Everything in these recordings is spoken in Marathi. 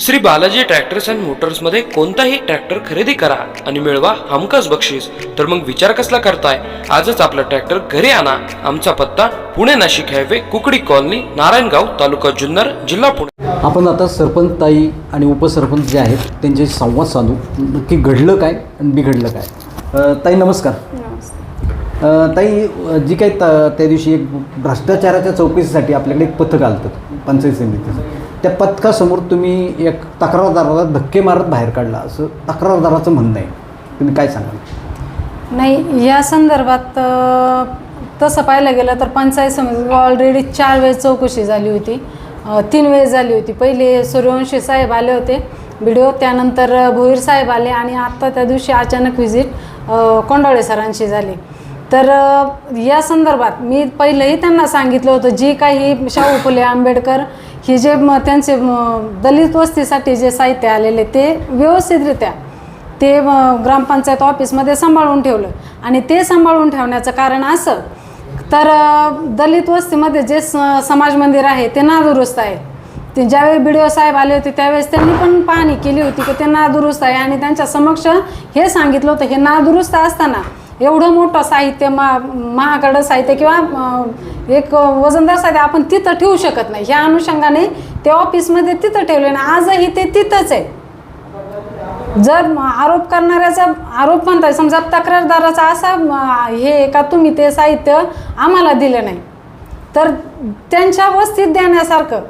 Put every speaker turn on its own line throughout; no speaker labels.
श्री बालाजी ट्रॅक्टर्स अँड मोटर्समध्ये कोणताही ट्रॅक्टर खरेदी करा आणि मिळवा हमखास बक्षीस. तर मग विचार कसला करताय? आजच आपला ट्रॅक्टर घरी आणा. आमचा पत्ता पुणे नाशिक हायवे कुकडी कॉलनी नारायणगाव तालुका जुन्नर जिल्हा पुणे.
आपण आता सरपंच ताई आणि उपसरपंच जे आहेत त्यांच्याशी संवाद साधू. नक्की घडलं काय आणि बिघडलं काय? ताई नमस्कार. ताई जी काही त- त्या दिवशी एक भ्रष्टाचाराच्या चौकशीसाठी आपल्याकडे एक पथक आलं पंचायत समितीचं. त्या पथकासमोर तुम्ही एक तक्रारदाराला धक्के मारत बाहेर काढला. असं तक्रारदाराचं म्हणणं आहे. तुम्ही काय सांगाल?
नाही या संदर्भात तसं पाहायला गेलं तर पंचायत समिती ऑलरेडी चार वेळेस चौकशी झाली होती. तीन वेळेस झाली होती. पहिले सूर्यवंशी साहेब आले होते व्हिडिओ त्यानंतर भोईर साहेब आले आणि आत्ता त्या दिवशी अचानक व्हिजिट कोंडाळे सरांशी झाली. तर या संदर्भात मी पहिलंही त्यांना सांगितलं होतं जी काही शाहू फुले आंबेडकर हे जे म त्यांचे दलित वस्तीसाठी जे साहित्य आलेले ते व्यवस्थितरित्या ते ग्रामपंचायत ऑफिसमध्ये सांभाळून ठेवलं. आणि ते सांभाळून ठेवण्याचं कारण असं तर दलित वस्तीमध्ये जे स समाज मंदिर आहे ते नादुरुस्त आहे. ते ज्यावेळी बी डी ओ साहेब आले होते त्यावेळेस त्यांनी पण पाहणी केली होती की ते नादुरुस्त आहे. आणि त्यांच्या समक्ष हे सांगितलं होतं हे नादुरुस्त असताना एवढं मोठं साहित्य मा महागडं साहित्य किंवा एक वजनदार साहित्य आपण तिथं ठेवू शकत नाही. ह्या अनुषंगाने ते ऑफिसमध्ये तिथं ठेवले आणि आजही ते तिथंच आहे. जर आरोप करणाऱ्याचा आरोप म्हणताय समजा तक्रारदाराचा असा हे का तुम्ही ते साहित्य आम्हाला दिलं नाही तर त्यांच्या वस्तीत देण्यासारखं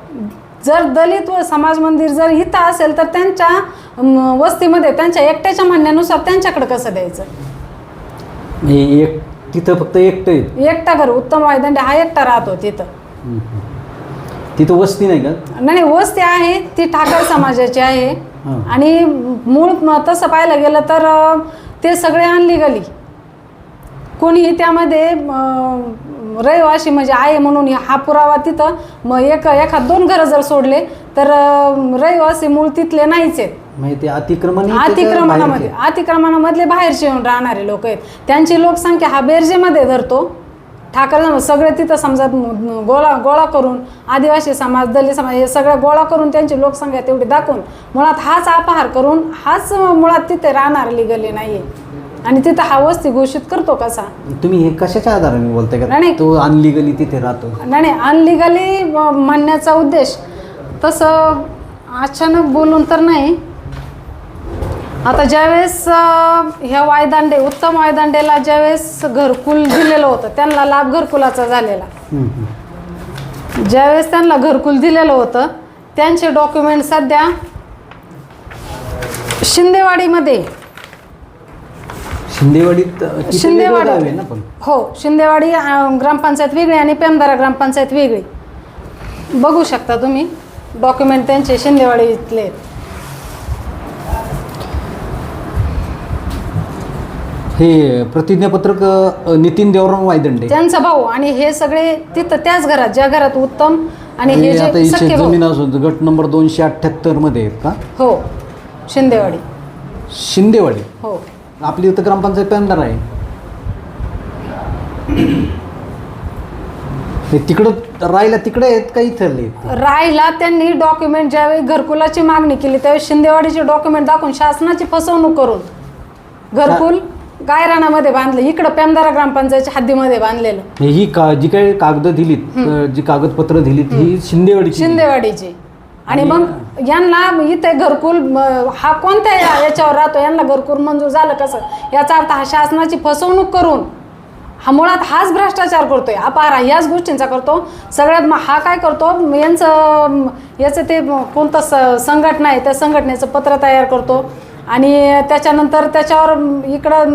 जर दलित व समाज मंदिर जर इथं असेल तर त्यांच्या वस्तीमध्ये त्यांच्या एकट्याच्या म्हणण्यानुसार त्यांच्याकडे कसं द्यायचं?
म्हणजे एक तिथं फक्त एकटं आहे
एकटा घर उत्तम वायदंडे हा एकटा राहतो तिथं.
हम्म, हम्म. तिथं वस्ती नाही का?
नाही नाही, वस्ती आहे ती ठाकर समाजाची आहे.
हां.
आणि मूळ म- तसं पाहायला गेलं तर अ, ते सगळे अनलिगली कोणीही त्यामध्ये अ, रहिवाशी म्हणजे आहे म्हणून हा पुरावा तिथं मग एक एखाद दोन घरं जर सोडले तर रहिवासी मूळ तिथले नाहीच आहेत.
म्हणजे ते अतिक्रमण
अतिक्रमणामध्ये. अतिक्रमणामधले बाहेरचे येऊन राहणारे लोक आहेत. त्यांची लोकसंख्या हा बेरजेमध्ये धरतो. ठाकर सगळे तिथं समजा गोळा गोळा करून आदिवासी समाज दलित समाज हे सगळं गोळा करून त्यांची लोकसंख्या तेवढी दाखवून मुळात हाच अपहार करून हाच मुळात तिथे राहणार लिगली नाही आणि तिथं हा वस्ती घोषित करतो कसा?
तुम्ही हे कशाच्या आधाराने बोलताय का?
नाही.
तो अनलिगली तिथे राहतो.
नाही नाही. अनलिगली म्हणण्याचा उद्देश तसं अचानक बोलून तर नाही. आता ज्यावेळेस ह्या वायदांडे उत्तम वायदांडेला ज्यावेळेस घरकुल दिलेलं होतं त्यांना लाभ घरकुलाचा झालेला. ज्यावेळेस त्यांना घरकुल दिलेलं होतं त्यांचे डॉक्युमेंट सध्या शिंदेवाडीमध्ये.
शिंदेवाडीत
शिंदेवाडी हो शिंदेवाडी ग्रामपंचायत वेगळी आणि पेमदारा ग्रामपंचायत वेगळी. बघू शकता तुम्ही. डॉक्युमेंट त्यांचे शिंदेवाडीतले आहेत.
हे प्रतिज्ञापत्रक अ, नितीन देवराम वायदंडे.
त्यांचा भाऊ आणि हे सगळे तिथं त्याच घरात ज्या घरात उत्तम आणि हे
हे आता
जे
इथे
सख्खे
जमीन
भाऊ
असो गट नंबर दोनशे अठ्ठ्याहत्तरमध्ये आहेत का?
हो शिंदेवाडी.
शिंदेवाडी.
हो.
आपली इथं ग्रामपंचायत पेंदार आहे. हे तिकडं राहिला तिकडे आहेत का इथले आहेत?
राहिला त्यांनी डॉक्युमेंट ज्यावेळी घरकुलाची मागणी केली त्यावेळी शिंदेवाडीचे डॉक्युमेंट दाखवून शासनाची फसवणूक करून घरकुल गायरानामध्ये बांधलं इकडं पेमदारा ग्रामपंचायतच्या हद्दीमध्ये बांधलेलं.
हे का जी काही कागद दिलीत जी कागदपत्र दिलीत ही शिंदेवाडीची
शिंदेवाडीची. आणि मग यांना इथे घरकुल हा कोणत्या या- याच्यावर राहतो? यांना घरकुल मंजूर झालं कसं? याचा अर्थ हा शासनाची फसवणूक करून हा मुळात हाच भ्रष्टाचार करतोय अपहार हा याच गोष्टींचा करतो. सगळ्यात मग हा काय करतो यांचं याचं ते कोणतं स संघटना आहे त्या संघटनेचं पत्र तयार करतो. आणि त्याच्यानंतर त्याच्यावर इकडं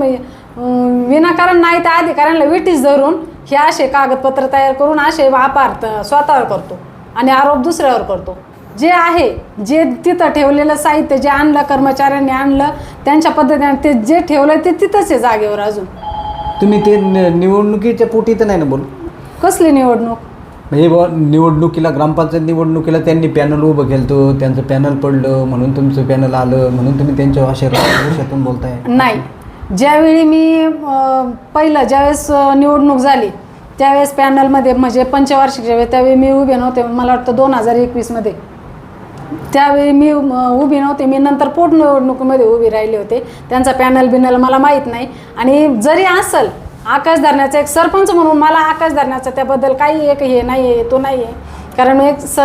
विनाकारण नाही त्या अधिकाऱ्यांना विटीस धरून हे असे कागदपत्र तयार करून असे अपहार स्वतःवर करतो आणि आरोप दुसऱ्यावर करतो. जे आहे जे तिथं ठेवलेलं साहित्य जे आणलं कर्मचाऱ्यांनी आणलं त्यांच्या पद्धतीने ते जे ठेवलं ते तिथंच आहे जागेवर अजून.
तुम्ही ते नि- निवडणुकीच्या पोटी तर नाही ना बोल?
कसली निवडणूक?
म्हणजे बुवा निवडणुकीला ग्रामपंचायत निवडणुकीला त्यांनी पॅनल उभं केलं त्यांचं पॅनल पडलं म्हणून तुमचं पॅनल आलं म्हणून तुम्ही त्यांच्या अशा वर्षातून बोलताय.
नाही. ज्यावेळी मी अं, पहिलं ज्यावेळेस अं, निवडणूक झाली त्यावेळेस पॅनलमध्ये म्हणजे पंचवार्षिकच्या वेळी त्यावेळी मी उभे नव्हते मला वाटतं दोन हजार एकवीसमध्ये त्यावेळी मी उभी नव्हते. मी नंतर पोटनिवडणुकीमध्ये उभी राहिले होते. त्यांचा पॅनल बिनल मला माहीत नाही. आणि जरी असल आकाश धरण्याचा एक सरपंच म्हणून मला आकाश धरण्याचा त्याबद्दल काही एक हे नाही आहे तो नाही आहे कारण एक स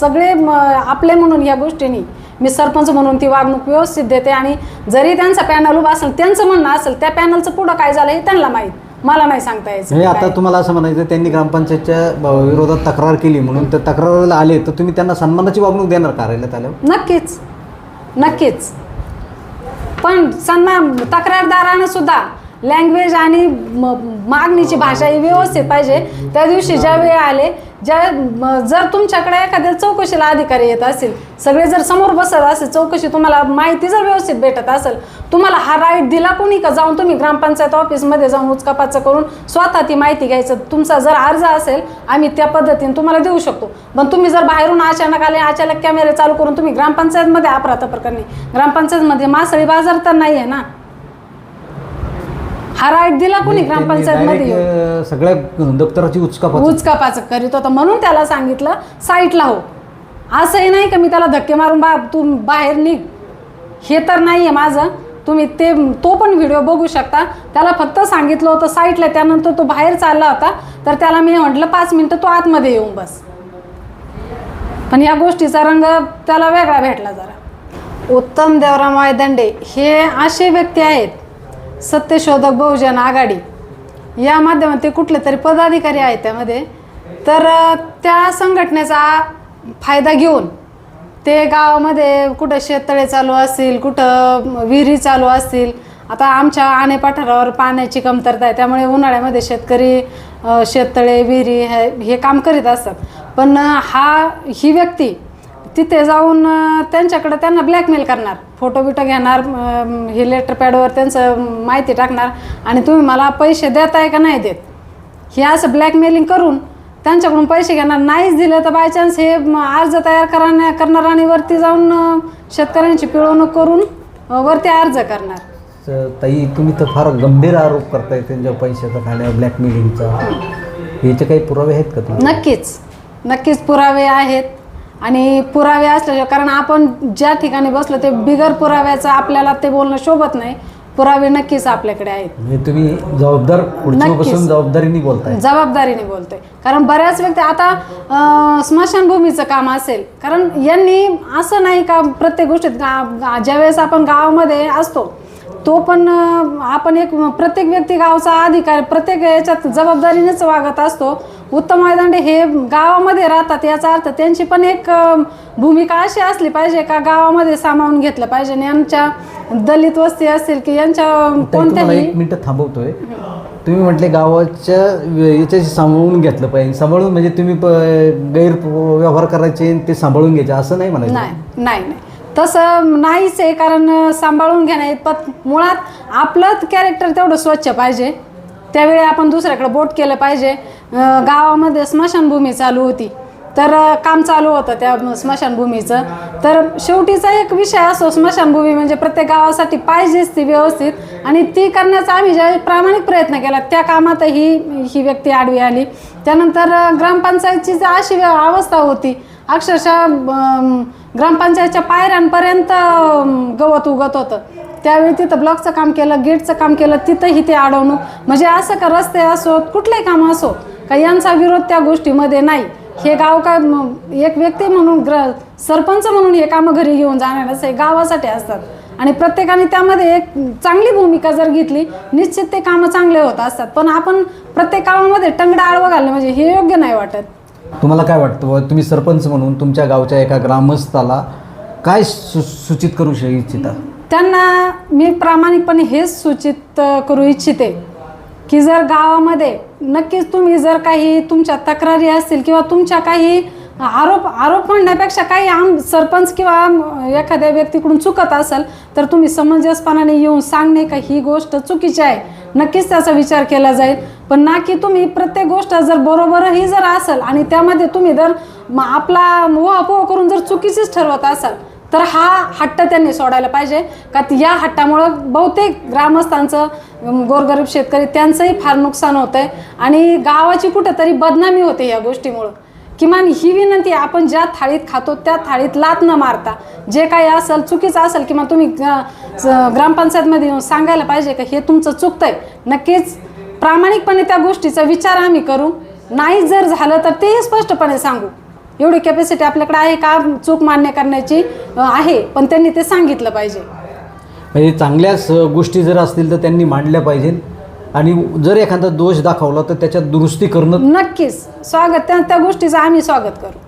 सगळे आपले म्हणून या गोष्टींनी मी सरपंच म्हणून ती वागणूक व्यवस्थित देते. आणि जरी त्यांचा पॅनल उभा असेल त्यांचं म्हणणं असेल त्या पॅनलचं पुढं काय झालं हे त्यांना माहीत. मला नाही सांगता यायचं
म्हणजे आता
काय.
तुम्हाला असं म्हणायचं त्यांनी ग्रामपंचायतच्या ब- विरोधात तक्रार केली म्हणून त्या तक्रारीला आले तर तुम्ही त्यांना सन्मानाची वागणूक देणार कार्यालयात आल्यावर?
नक्कीच. नक्कीच. पण सन्मान तक्रारदारानं सुद्धा लँग्वेज आणि म- मागणीची भाषा ही व्यवस्थित पाहिजे. त्या दिवशी ज्या वेळ आले ज्या जर तुमच्याकडे एखाद्या चौकशीला अधिकारी येत असतील सगळे जर समोर बसत असेल चौकशी तुम्हाला माहिती जर व्यवस्थित भेटत असेल तुम्हाला हा राईट दिला कोणी का? जाऊन तुम्ही ग्रामपंचायत ऑफिसमध्ये जाऊन उचकापाचं करून स्वतः ती माहिती घ्यायचं. तुमचा जर अर्ज असेल आम्ही त्या पद्धतीने तुम्हाला देऊ शकतो. पण तुम्ही जर बाहेरून अचानक आले अचानक कॅमेरे चालू करून तुम्ही ग्रामपंचायतमध्ये अपराध प्रकरणी ग्रामपंचायतमध्ये मासळी बाजार तर नाही आहे ना? हा राईट दिला कोणी
म्हणजे त्यांनी
ग्रामपंचायतमध्ये
direct, अं, सगळ्या दप्तराची उचकापात
उचकापाचं करीत होता म्हणून त्याला सांगितलं साईटला हो. असंही नाही का मी त्याला धक्के मारून बा तू बाहेर निघ. हे तर नाही आहे माझं. तुम्ही ते तो पण व्हिडिओ बघू शकता. त्याला फक्त सांगितलं होतं साईटला त्यानंतर तो बाहेर चालला होता. तर त्याला मी म्हटलं पाच मिनटं तो आतमध्ये येऊन बस. पण या गोष्टीचा रंग त्याला वेगळा भेटला जरा. उत्तम देवराम वायदंडे हे असे व्यक्ती आहेत सत्यशोधक बहुजन आघाडी. या माध्यमात ते कुठले तरी पदाधिकारी आहेत त्यामध्ये. तर त्या संघटनेचा फायदा घेऊन ते गावामध्ये कुठं शेततळे चालू असतील कुठं विहिरी चालू असतील. आता आमच्या आणे पठारावर पाण्याची कमतरता आहे त्यामुळे उन्हाळ्यामध्ये शेतकरी शेततळे विहिरी हे हे काम करीत असतात. पण हा ही व्यक्ती तिथे जाऊन त्यांच्याकडे त्यांना ब्लॅकमेल करणार. फोटो बिटो घेणार हे लेटर पॅडवर त्यांचं माहिती टाकणार आणि तुम्ही मला पैसे देताय का नाही देत? हे असं ब्लॅकमेलिंग करून त्यांच्याकडून पैसे घेणार. नाहीच दिलं तर बाय चान्स हे अर्ज तयार करा करणार आणि वरती जाऊन शेतकऱ्यांची पिळवणूक करून वरती अर्ज करणार.
ताई तुम्ही तर फार गंभीर आरोप करताय त्यांच्या पैशाचा खाण्या ब्लॅकमेलिंगचा याचे काही पुरावे आहेत का तुम्ही
नक्कीच. नक्कीच पुरावे आहेत. आणि पुरावे असल्याशिवाय कारण आपण ज्या ठिकाणी बसलो ते बिगर पुराव्याचं आपल्याला ते बोलणं शोभत नाही. पुरावे नक्कीच आपल्याकडे आहेत.
म्हणजे तुम्ही जबाबदार
नक्कीच.
बसून जबाबदारीने बोलताय.
जबाबदारीने बोलतोय. कारण बऱ्याच व्यक्ती आता अं, स्मशानभूमीचं काम असेल. कारण यांनी असं नाही का प्रत्येक गोष्टीत गा गा- ज्यावेळेस आपण गावामध्ये असतो तो पण आपण एक प्रत्येक व्यक्ती गावचा अधिकार प्रत्येक याच्यात जबाबदारीनेच वागत असतो. उत्तम मैदांडे हे गावामध्ये राहतात याचा अर्थ त्यांची पण एक भूमिका अशी असली पाहिजे का गावामध्ये सामावून घेतलं पाहिजे आणि यांच्या दलित वस्ती असतील की यांच्या कोणत्याही
एक मिनिट थांबवतोय. तुम्ही म्हटले गावाच्या याच्याशी सांभाळून घेतलं पाहिजे. सांभाळून म्हणजे तुम्ही गैरव्यवहार करायचे ते सांभाळून घ्यायचे असं नाही म्हणायचं?
नाही नाही. तसं नाहीच आहे कारण सांभाळून घेणं पत मुळात आपलं कॅरेक्टर तेवढं स्वच्छ पाहिजे. त्यावेळी आपण दुसऱ्याकडे बोट केलं पाहिजे. गावामध्ये स्मशानभूमी चालू होती. तर काम चालू होतं त्या स्मशानभूमीचं. तर शेवटीचा एक विषय असो स्मशानभूमी म्हणजे प्रत्येक गावासाठी पाहिजेच ती व्यवस्थित. आणि ती करण्याचा आम्ही ज्यावेळी प्रामाणिक प्रयत्न केला त्या कामात ही ही व्यक्ती आडवी आली. त्यानंतर ग्रामपंचायतची जी अशी अवस्था होती अक्षरशः ग्रामपंचायतच्या पायऱ्यांपर्यंत गवत उगत होतं. त्यावेळी तिथं ब्लॉकचं काम केलं गेटचं काम केलं तिथंही ते अडवणूक म्हणजे असं का रस्ते असोत कुठलंही काम असो का यांचा विरोध त्या गोष्टीमध्ये नाही. हे गाव काय एक व्यक्ती म्हणून ग्र सरपंच म्हणून हे कामं घरी घेऊन जाणार असं हे गावासाठी असतात. आणि प्रत्येकाने त्यामध्ये एक चांगली भूमिका जर घेतली निश्चित ते कामं चांगले होत असतात. पण आपण प्रत्येक कामामध्ये टंगडा आळवं घालणं म्हणजे हे योग्य नाही वाटत.
तुम्हाला काय वाटतं? व तुम्ही सरपंच म्हणून तुमच्या गावच्या एका ग्रामस्थाला काय सु सूचित करू श इच्छिता?
त्यांना मी प्रामाणिकपणे हेच सूचित अ, करू इच्छिते की जर गावामध्ये नक्कीच तुम्ही जर काही तुमच्या तक्रारी असतील किंवा तुमच्या काही आरोप आरोप म्हणण्यापेक्षा काही आम सरपंच किंवा आम- एखाद्या व्यक्तीकडून चुकत असेल तर तुम्ही समंजसपणाने येऊन सांगणे का ही गोष्ट चुकीची आहे? नक्कीच त्याचा विचार केला जाईल. पण ना की तुम्ही प्रत्येक गोष्ट जर बरोबरही जर असेल आणि त्यामध्ये तुम्ही जर म- आपला उहापोह करून जर चुकीचीच ठरवत असाल तर हा हट्ट त्यांनी सोडायला पाहिजे. का या हट्टामुळं बहुतेक ग्रामस्थांचं गोरगरीब शेतकरी त्यांचंही फार नुकसान होतं आहे आणि गावाची कुठंतरी बदनामी होते या गोष्टीमुळं. किमान ही विनंती आहे, आपण ज्या थाळीत खातो त्या थाळीत लात न मारता जे काही असेल चुकीचं असेल किंवा तुम्ही ग्रामपंचायतमध्ये येऊन सांगायला पाहिजे का हे तुमचं चुकतंय नक्कीच प्रामाणिकपणे त्या गोष्टीचा विचार आम्ही करू. नाही जर झालं तर तेही स्पष्टपणे सांगू. एवढी कॅपॅसिटी आपल्याकडे आहे का? चूक मान्य करण्याची आहे. पण त्यांनी ते सांगितलं पाहिजे.
म्हणजे चांगल्याच गोष्टी जर असतील तर त्यांनी मांडल्या पाहिजे. आणि जर एखादा दोष दाखवला तर त्याच्यात दुरुस्ती करणं
नक्कीच. स्वागत. त्या त्या गोष्टीचं आम्ही स्वागत करू.